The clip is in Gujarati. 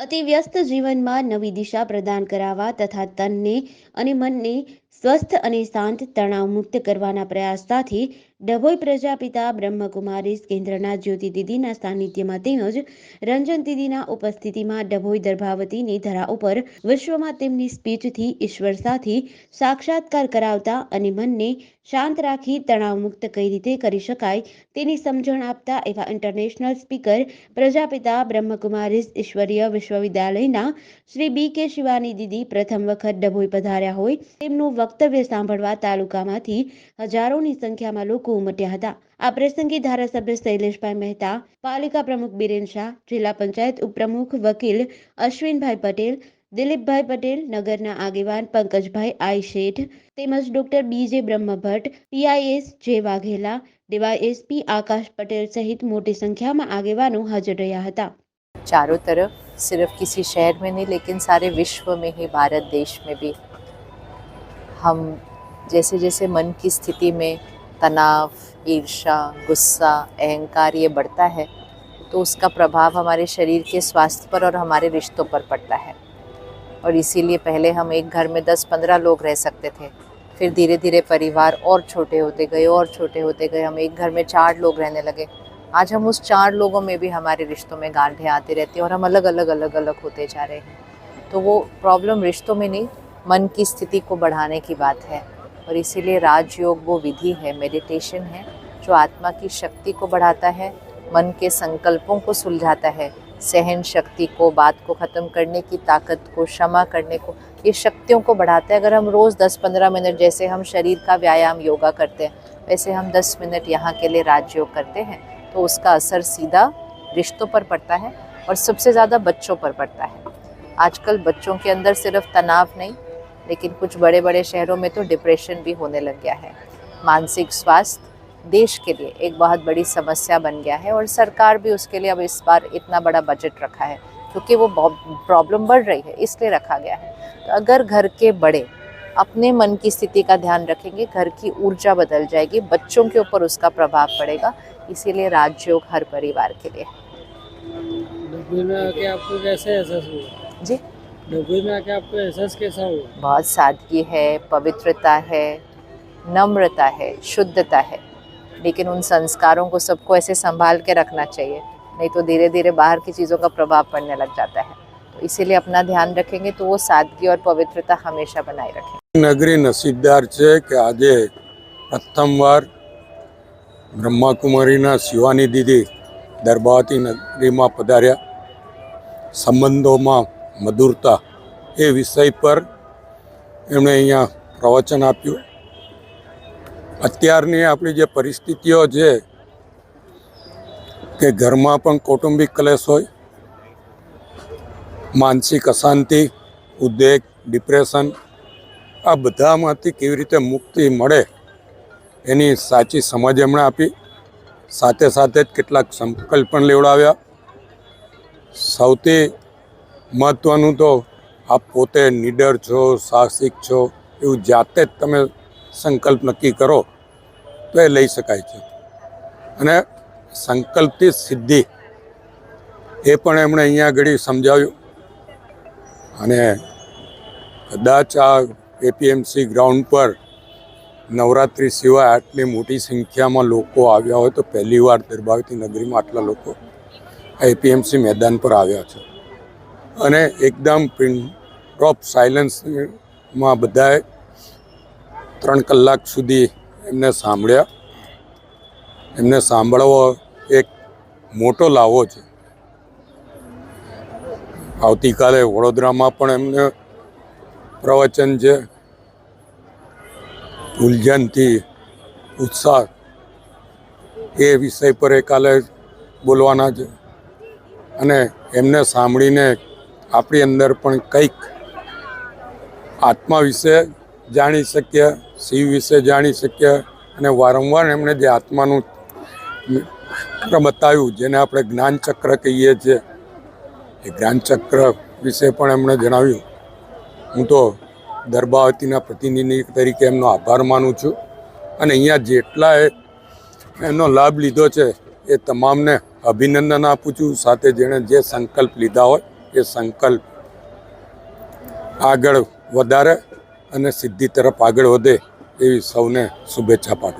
અતિ વ્યસ્ત જીવનમાં નવી દિશા પ્રદાન કરાવવા તથા તનને અને મનને સ્વસ્થ અને શાંત તણાવ મુક્ત કરવાના પ્રયાસ સાથે ડભોઈ પ્રજાપિતા બ્રહ્મકુમારી કેન્દ્રના જ્યોતિ દીદીના સાનિધ્યમાં તેમજ રંજન દીદીના ઉપસ્થિતિમાં ડભોઈ દર્ભાવતીની ધરા ઉપર વિશ્વમાં તેમની સ્પીચથી ઈશ્વર સાથે સાક્ષાત્કાર કરાવતા અને મનને શાંત રાખી તણાવમુક્ત કઈ રીતે કરી શકાય તેની સમજણ આપતા એવા ઇન્ટરનેશનલ સ્પીકર પ્રજાપિતા બ્રહ્મકુમારીઝ ઈશ્વરીય વિશ્વવિદ્યાલયના શ્રી બી કે શિવાની દીદી પ્રથમ વખત ડભોઈ પધાર્યા હોય તેમનું વક્તવ્ય સાંભળવા તાલુકામાંથી હજારોની સંખ્યામાં લોકો ઉમટ્યા હતા. આ પ્રસંગે ધારાસભ્ય શૈલેષભાઈ મહેતા, પાલિકા પ્રમુખ બિરેન શાહ, જિલ્લા પંચાયત ઉપપ્રમુખ વકીલ અશ્વિનભાઈ પટેલ, દિલીપભાઈ પટેલ, નગરના આગેવાન પંકજભાઈ આઈ શેઠ, તેમજ ડોક્ટર બી જે બ્રહ્મભટ્ટ પીઆઈએસ જે વાઘેલા ડીવાયએસપી આકાશ પટેલ સહિત મોટી સંખ્યામાં આગેવાનો હાજર રહ્યા હતા. ચારો તરફ સિર્ફ કિસી શહેર મેં નહીં, લેકિન સારે વિશ્વ મેં હી ભારત દેશ મેં ભી. हम जैसे जैसे मन की स्थिति में तनाव ईर्षा गुस्सा, अहंकार ये बढ़ता है तो उसका प्रभाव हमारे शरीर के स्वास्थ्य पर और हमारे रिश्तों पर पड़ता है। और इसीलिए पहले हम एक घर में दस पंद्रह लोग रह सकते थे, फिर धीरे धीरे परिवार और छोटे होते गए, और छोटे होते गए, हम एक घर में चार लोग रहने लगे। आज हम उस चार लोगों में भी हमारे रिश्तों में गांठें आती रहती हैं और हम अलग अलग अलग अलग होते जा रहे हैं। तो वो प्रॉब्लम रिश्तों में नहीं मन की स्थिति को बढ़ाने की बात है और इसीलिए राजयोग वो विधि है मेडिटेशन है, जो आत्मा की शक्ति को बढ़ाता है, मन के संकल्पों को सुलझाता है, सहन शक्ति को, बात को ख़त्म करने की ताकत को, क्षमा करने को, ये शक्तियों को बढ़ाता है। अगर हम रोज़ 10-15 मिनट जैसे हम शरीर का व्यायाम, योगा करते हैं, वैसे हम 10 मिनट यहाँ के लिए राजयोग करते हैं तो उसका असर सीधा रिश्तों पर पड़ता है और सबसे ज़्यादा बच्चों पर पड़ता है। आजकल बच्चों के अंदर सिर्फ़ तनाव नहीं लेकिन कुछ बड़े बड़े शहरों में तो डिप्रेशन भी होने लग गया है। मानसिक स्वास्थ्य देश के लिए एक बहुत बड़ी समस्या बन गया है और सरकार भी उसके लिए अब इस बार इतना बड़ा बजट रखा है क्योंकि वो प्रॉब्लम बढ़ रही है इसलिए रखा गया है। तो अगर घर के बड़े अपने मन की स्थिति का ध्यान रखेंगे घर की ऊर्जा बदल जाएगी बच्चों के ऊपर उसका प्रभाव पड़ेगा इसीलिए राजयोग हर परिवार के लिए। आपको कैसे एहसास हुआ? जी? डब्बी में आके आपको एहसास कैसा हुआ बहुत सादगी है पवित्रता है नम्रता है शुद्धता है लेकिन उन संस्कारों को सबको ऐसे संभाल के रखना चाहिए नहीं तो धीरे धीरे बाहर की चीज़ों का प्रभाव पड़ने लग जाता है तो इसीलिए अपना ध्यान रखेंगे तो वो सादगी और पवित्रता हमेशा बनाए रखें નગરી નસીબદાર છે કે આજે પ્રથમવાર બ્રહ્માકુમારીના શિવાની દીદી દરબાવતી નગરીમાં પધાર્યા સંબંધોમાં મધુરતા એ વિષય પર એમણે અહીંયા પ્રવચન આપ્યું. અત્યારની આપણી જે પરિસ્થિતિઓ છે કે ઘરમાં પણ કૌટુંબિક કલેશ હોય, માનસિક અશાંતિ, ઉદ્વેગ, ડિપ્રેશન, આ બધામાંથી કેવી રીતે મુક્તિ મળે એની સાચી સમજ એમણે આપી. સાથે સાથે જ કેટલાક સંકલ્પ પણ લેવડાવ્યા. સૌથી મહત્ત્વનું તો આપ પોતે નીડર છો, સાહસિક છો, એવું જાતે જ તમે સંકલ્પ નક્કી કરો તો એ લઈ શકાય છે. અને સંકલ્પથી સિદ્ધિ એ પણ એમણે અહીંયા આગળ સમજાવ્યું. અને કદાચ આ એપીએમસી ગ્રાઉન્ડ પર નવરાત્રિ સિવાય આટલી મોટી સંખ્યામાં લોકો આવ્યા હોય તો પહેલીવાર દરબાવતી નગરીમાં આટલા લોકો એપીએમસી મેદાન પર આવ્યા છે. અને એકદમ ડ્રોપ સાયલન્સમાં બધાએ ત્રણ કલાક સુધી એમને સાંભળ્યા. એમને સાંભળવો એક મોટો લાવો છે. આવતીકાલે વડોદરામાં પણ એમને પ્રવચન છે. ઉલઝનથી ઉત્સાહ, એ વિષય પર એ કાલે બોલવાના છે. અને એમને સાંભળીને આપણી અંદર પણ કંઈક આત્મા વિશે જાણી શકીએ, શિવ વિશે જાણી શકીએ અને વારંવાર એમણે જે આત્માનું ચક્ર બતાવ્યું, જેને આપણે જ્ઞાનચક્ર કહીએ છીએ, એ જ્ઞાનચક્ર વિશે પણ એમણે જણાવ્યું. હું તો દરબાવતીના પ્રતિનિધિ તરીકે એમનો આભાર માનું છું અને અહીંયા જેટલાએ એનો લાભ લીધો છે, એ તમામને અભિનંદન આપું છું, સાથે જેણે જે સંકલ્પ લીધા હોય એ સંકલ્પ આગળ વધારે અને સિદ્ધિ તરફ આગળ વધે એવી સૌને શુભેચ્છા પાઠવું